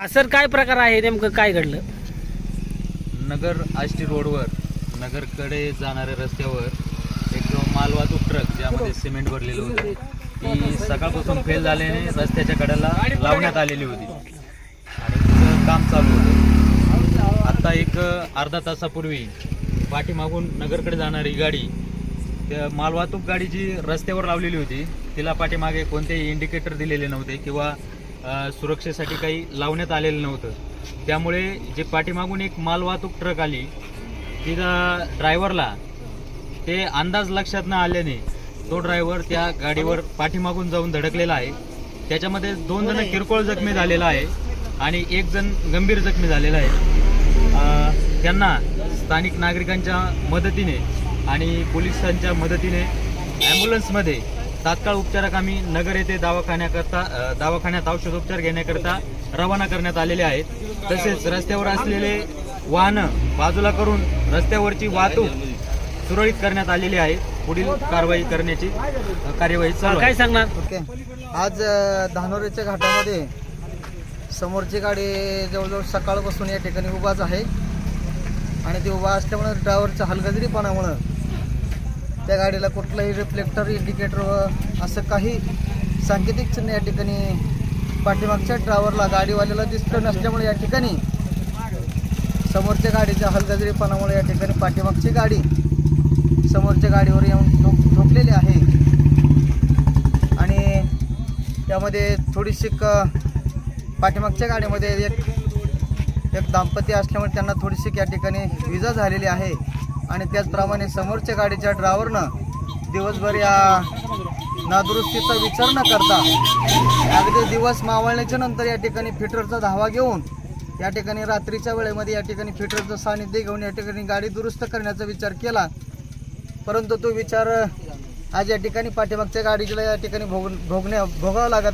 हा, सर काय प्रकार आहे? नेमकं काय घडलं? नगर आष्टी रोडवर नगरकडे जाणाऱ्या रस्त्यावर एक मालवाहतूक ट्रक ज्यामध्ये सिमेंट भरलेलं होतं. ती सकाळपासून फेल झाल्याने रस्त्याच्या कडेला लावण्यात आलेली होती. आणि तिचं काम चालू होतं. आता एक अर्धा तासापूर्वी पाठीमागून नगरकडे जाणारी गाडी त्या मालवाहतूक गाडी जी रस्त्यावर लावलेली होती. तिला पाठीमागे कोणतेही इंडिकेटर दिलेले नव्हते किंवा सुरक्षेसाठी काही लावण्यात आलेलं नव्हतं. त्यामुळे जे पाठीमागून एक मालवाहतूक ट्रक आली तिला ड्रायव्हरला ते अंदाज लक्षात न आल्याने तो ड्रायव्हर त्या गाडीवर पाठीमागून जाऊन धडकलेला आहे. त्याच्यामध्ये दोन जण किरकोळ जखमी झालेला आहे आणि एक जण गंभीर जखमी झालेला आहे. त्यांना स्थानिक नागरिकांच्या मदतीने आणि पोलिसांच्या मदतीने ॲम्ब्युलन्समध्ये तात्काळ उपचारक आम्ही नगर येथे दवाखान्याकरता दवाखान्यात औषधोपचार घेण्याकरता रवाना करण्यात आलेले आहेत. तसेच रस्त्यावर असलेले वाहनं बाजूला करून रस्त्यावरची वाहतूक सुरळीत करण्यात आलेली आहे. पुढील कारवाई करण्याची कार्यवाही चालू काय सांगणार? ओके. आज धानोरीच्या घाटामध्ये समोरची गाडी जवळजवळ सकाळपासून या ठिकाणी उभाच आहे. आणि ती उभा असल्यामुळे ड्रायव्हरच्या हलगजरीपणामुळं त्या गाडीला कुठलंही रिफ्लेक्टर इंडिकेटर व असं काही सांकेतिक चिन्ह या ठिकाणी पाठीमागच्या ड्रायव्हरला गाडीवाल्याला दिसलं नसल्यामुळे या ठिकाणी समोरच्या गाडीच्या हलगजरीपणामुळे या ठिकाणी पाठीमागची गाडी समोरच्या गाडीवर येऊन ठोक ठोकलेली आहे. आणि त्यामध्ये थोडीशी क पाठीमागच्या गाडीमध्ये एक एक दाम्पत्य असल्यामुळे त्यांना थोडीशी या ठिकाणी विजा झालेली आहे. आणि त्याचप्रमाणे समोरच्या गाडीच्या ड्रायव्हरनं दिवसभर या नादुरुस्तीचा विचार न करता अगदी दिवस मावळण्याच्या नंतर या ठिकाणी फिटरचा धावा घेऊन या ठिकाणी रात्रीच्या वेळेमध्ये या ठिकाणी फिटरचं सानिध्य घेऊन या ठिकाणी गाडी दुरुस्त करण्याचा विचार केला. परंतु तो विचार आज या ठिकाणी पाठीमागच्या गाडीला या ठिकाणी भोग भोगण्या भोगावा लागत